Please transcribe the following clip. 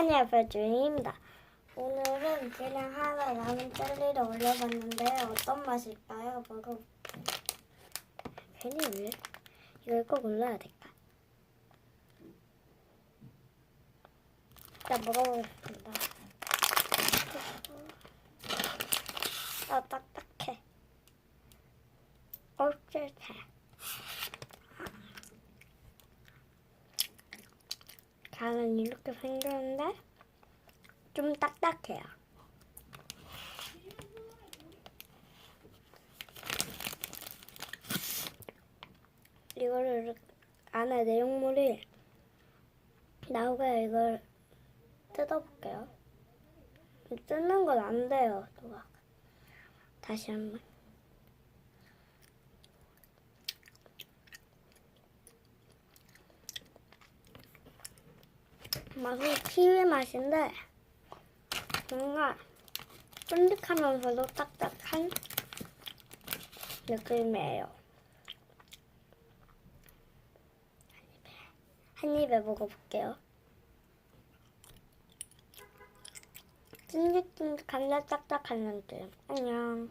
안녕하세요 주인입니다. 오늘은 그냥 하나 라면 젤리를 올려봤는데 어떤 맛일까요? 먹어볼게요. 괜히 왜 이걸 꼭 올려야 될까? 일단 먹어보겠습니다. 아 딱딱해. 어쩔해. 간은 이렇게 생겼는데 좀 딱딱해요. 이거를 안에 내용물이 나오게 이걸 뜯어볼게요. 뜯는 건 안 돼요, 누가. 다시 한 번. 맛은 키위 맛인데 뭔가 쫀득하면서도 딱딱한 느낌이에요. 한 입에 먹어볼게요. 찐득찐득한 데 딱딱한 느낌. 안녕.